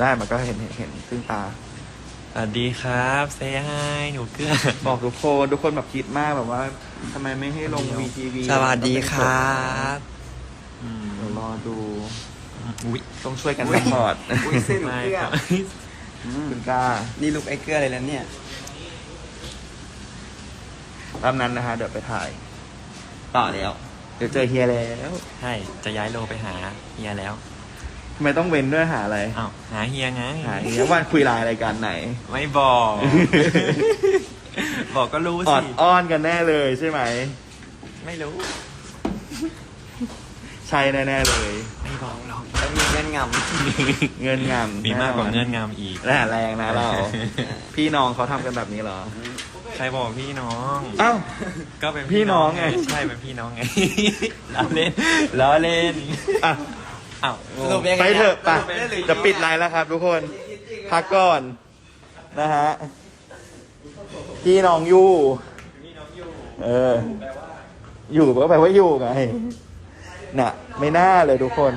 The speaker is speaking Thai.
ได้มันก็เห็นเห็นเห็นซึ่งตา สวัสดีครับเซฮายหนูเกลือบอกทุกคนทุกคนแบบคิดมากแบบว่าทำไมไม่ให้ลงวีทีวีสวัสดีครับอืมเดี๋ยวรอดู อุ๊ยต้องช่วยกันซัพพอร์ตอุ้ยเส้นหนูไม่เกลือครับคุณกล้านี่ลูกไอ้เกลือเลยแล้วเนี่ย ตามนั้นนะฮะเดี๋ยวไปถ่าย ต่อแล้ว เดี๋ยวเจอเฮียแล้ว ใช่จะย้ายโลไปหาเฮียแล้วทำ ไมต้องเว้นด้วยหาอะไร อ้าวหาเฮียไง หาเฮียวันคุยไลน์รายการไหน ไม่บอก บอกก็รู้ออสิ ดอ้อนกันแน่เลยใช่ไหม ไม่รู้ ใช่แน่ๆเลย ไม่บอกหรอกแล้วมีเงื่อนงำเงินงำมีมากกว่าแเงื่อนงำอีกแน่แรงนะเรา พี่น้องเขาทำกันแบบนี้เหรอ ใครบอกพี่น้อง อ้าว ก็เป็นพี่น้องไง ใช่เป็นพี่น้องไง ล้อเล่นล้อเล่น อะ อ้าวสรุปยังไงไปเถอะไปสรุปได้หรือจะปิดไลน์แล้วครับ ทุกคนพักก่อนนะฮะพี่น้องอยู่เออ อยู่ก็แปลว่าอยู่ไงน่ะ ไม่น่าเลยทุกคน